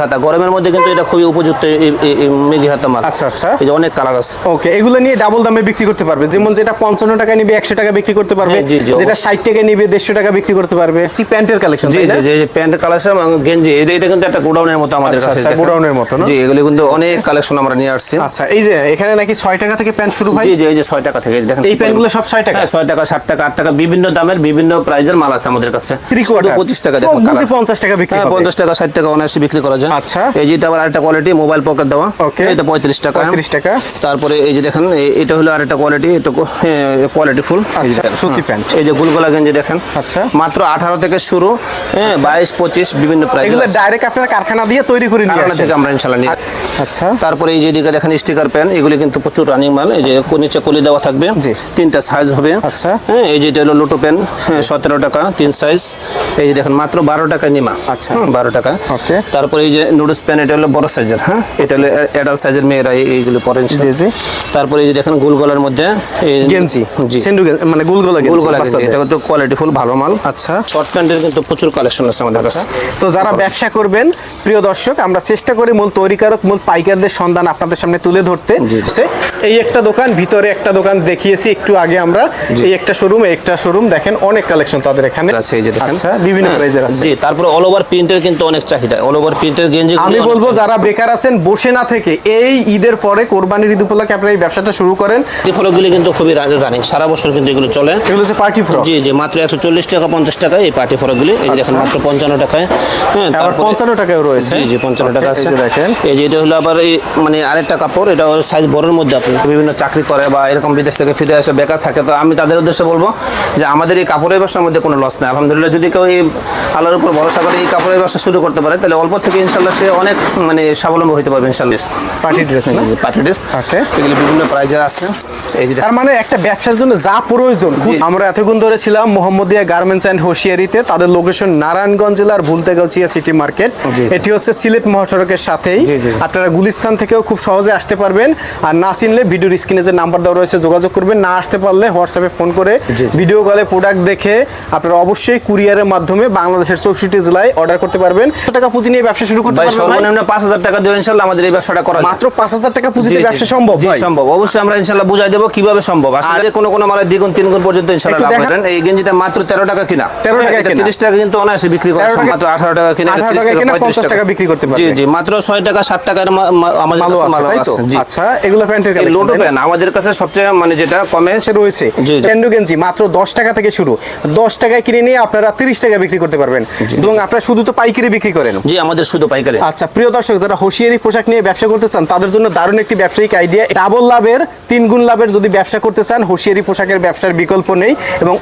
হাতা গরমের মধ্যে কিন্তু এটা খুবই উপযুক্ত মেঘি হাতা মাল। আচ্ছা আচ্ছা। এই যে অনেক কালার আছে। ওকে এগুলো নিয়ে ডাবল দামে বিক্রি করতে পারবে। যেমন যেটা পঞ্চান্ন টাকা নিবে একশো টাকা বিক্রি করতে পারবে। হ্যাঁ, যেটা ষাট টাকা নিবে দেড়শো টাকা বিক্রি করতে পারবে। প্যান্টের কালেকশন জি জি জি কালেকশন গেঞ্জি এটা এটা কিন্তু একটা গোডাউনের মতো আমাদের আচ্ছা, কাছে গোডাউনের মতো? জি এগুলো কিন্তু অনেক কালেকশন আমরা নিয়ে আসছি। আচ্ছা এই যে এখানে নাকি ছয় টাকা থেকে প্যান্ট শুরু হয়? জি জি এই যে ছয় টাকা থেকে এই দেখেন এই প্যান্টগুলো সব ছয় টাকা? হ্যাঁ ছয় টাকা ষাট টাকা আট টাকা বিভিন্ন দামের বিভিন্ন প্রাইজের মাল আছে আমাদের কাছে। পঁচিশ টাকা পঞ্চাশ টাকা বিক্রি হ্যাঁ পঞ্চাশ টাকা ষাট টাকা অনায়াসে বিক্রি করা যায় আচ্ছা। এই যেটা আবার আরেকটা কোয়ালিটি মোবাইল পকেট দেওয়া Okay. এটা পঁয়ত্রিশ টাকা 35 টাকা। তারপরে এই যে দেখেন এটা হলো আরেকটা কোয়ালিটি এটা কোয়ালিটি ফুল আচ্ছা, সুতি প্যান্ট। এই যে গুলগোলা গেঞ্জি দেখেন আচ্ছা। মাত্র আঠারো থেকে শুরু হ্যাঁ বাইশ পঁচিশ বিভিন্ন প্রাইস ডাইরেক্ট আপনার কারখানা দিয়ে তৈরি করে নিয়ে থেকে আমরা ইনশাল্লাহ নিই আচ্ছা। তারপরে এই যে দিকে দেখেন স্টিকার প্যান এগুলি কিন্তু প্রচুর রানিং মাল। এই যে নিচে কলি দেওয়া থাকবে। তিনটা সাইজ হবে। আচ্ছা। হ্যাঁ এই যেটা হলো লোটো প্যান সতেরো টাকা তিন সাইজ এই যে দেখেন মাত্র বারো টাকা নিমা। আচ্ছা। বারো টাকা। ওকে। তারপরে এই যে নুডলস প্যান এটা হলো বড় সাইজের হ্যাঁ? এটা হলো অ্যাডাল্ট সাইজের মেয়েরা এই- এইগুলো পরেন জি, জি। তারপরে এই যে দেখেন গোল গলার মধ্যে এই- গেঞ্জি। জি। সেন্ডু মানে গুলগোলা গেঞ্জি গোল গলা এটা কিন্তু কোয়ালিটি ফুল ভালো মাল। আচ্ছা। শর্ট প্যান্টের কিন্তু প্রচুর কালেকশন আছে আমাদের কাছে। তো যারা ব্যবসা করবেন প্রিয় দর্শক আমরা চেষ্টা করি মূল তৈরিকারক মূল পাইকারদের সন্ধান আপনাদের সামনে তুলে ধরতে। এই একটা দোকান ভিতরে একটা দোকান দেখিয়েছি একটু আগে আমরা। এই একটা শোরুম একটা শোরুম দেখেন অনেক কালেকশন তাদের এখানে। আছে এই যে দেখেন। আচ্ছা বিভিন্ন হ্যাঁ, প্রাইজের আছে। জি তারপরে অল ওভার প্রিন্টের কিন্তু অনেক চাহিদা। অল ওভার প্রিন্টের গেঞ্জি আমি বলব যারা বেকার আছেন বসে না থেকে এই ঈদের পরে কোরবানির ঈদ উপলক্ষে আপনারা এই ব্যবসাটা শুরু করেন। এই ফলকগুলি কিন্তু খুবই রানিং সারা বছর কিন্তু এগুলো চলে। এগুলো হচ্ছে পার্টি ফ্রক জি জি মাত্র একশো চল্লিশ টাকা পঞ্চাশ টাকা এই পার্টি ফলকগুলি এই দেখেন মাত্র পঞ্চান্ন টাকায়। হ্যাঁ তারপরে- পঞ্চান্ন টাকাও রয়েছে। জি জি পঞ্চান্ন টাকা Okay, আছে। দেখেন। এই যে এটা হলো আবার এই মানে আরেকটা কাপড় এটা সাইজ বড়ের মধ্যে আপনি। বিভিন্ন চাকরি করে বা এরকম বিদেশ থেকে ফিরে এসে বেকার থাকে তো আমি তাদের উদ্দেশ্যে বলব যে আমাদের এই কাপড়ের ব্যবসার মধ্যে কোনো লস নেই। আলহামদুলিল্লাহ যদি কেউ এই আল্লাহর উপর ভরসা করে এই কাপড়ের ব্যবসা শুরু করতে পারে তাহলে অল্প থেকে ইনশাল্লাহ সে অনেক মানে স্বাবলম্বী হতে পারবে ইনশাল্লাহ পার্টি ড্রেস পার্টি ড্রেস এগুলো বিভিন্ন প্রাইজের আছে। তার মানে একটা ব্যবসার জন্য যা প্রয়োজন আমরা এতক্ষণ ধরে ছিলাম মোহাম্মদিয়া গার্মেন্টস অ্যান্ড হোশিয়ারিতে তাদের লোকেশন নারায়ণগঞ্জ জেলার সিটি মার্কেট এটি হচ্ছে সিলেট মহাসড়কের সাথেই। আপনারা গুলিস্তান থেকেও খুব সহজে আসতে পারবেন। আর না চিনলে ভিডিওর স্ক্রিনে যে নাম্বার দেওয়া রয়েছে যোগাযোগ করবেন না আসতে পারলে হোয়াটসঅ্যাপে ফোন করে। ভিডিও কলে প্রোডাক্ট দেখে আপনারা অবশ্যই কুরিয়ারের মাধ্যমে বাংলাদেশের চৌষট্টি জেলায় অর্ডার করতে পারবেন। টাকা পুঁজি নিয়ে ব্যবসা শুরু করতে পারবেন সর্বনিম্ন পাঁচ হাজার টাকা দিয়ে ইনশাল্লাহ আমাদের এই ব্যবসাটা করা মাত্র পাঁচ হাজার টাকা পুঁজি ব্যবসা সম্ভব সম্ভব। অবশ্যই আমরা ইনশাল্লাহ বুঝাই দেবো কীভাবে সম্ভব? আসলে কোনো কোনো মালের দ্বিগুণ তিন গুণ পর্যন্ত ইনশাল্লাহ লাভ করেন এই গেঞ্জিটা মাত্র তেরো টাকা কিনা? 13 টাকা কিনা। তিরিশ টাকা কিন্তু অনায়াসে বিক্রি করা মাত্র আঠারো টাকা কিনা 18 30 টাকা 50 টাকা। বিক্রি করতে জি পারবে। জি মাত্র টাকা টাকার মা- মা- আমাদের কাছে মাল আছে। জি। আচ্ছা এগুলো প্যান্টের কালেকশন লোটো প্যান আমাদের কাছে সবচেয়ে মানে যেটা কমে সে রয়েছে। প্যান্ডু গেঞ্জি মাত্র দশ টাকা থেকে শুরু। দশ টাকায় কিনে নিয়ে আপনারা তিরিশ টাকা বিক্রি করতে পারবেন। এবং আপনারা শুধু তো পাইকারি বিক্রি করেন। জি আমাদের শুধু পাইকারি। আচ্ছা প্রিয় দর্শক যারা হোশিয়ারি পোশাক নিয়ে ব্যবসা করতে চান তাদের জন্য দারুণ একটি ব্যবসায়িক আইডিয়া ডাবল লাভের তিন গুণ লাভের যদি ব্যবসা করতে চান হুঁশিয়ারি পোশাকের ব্যবসার বিকল্প নেই এবং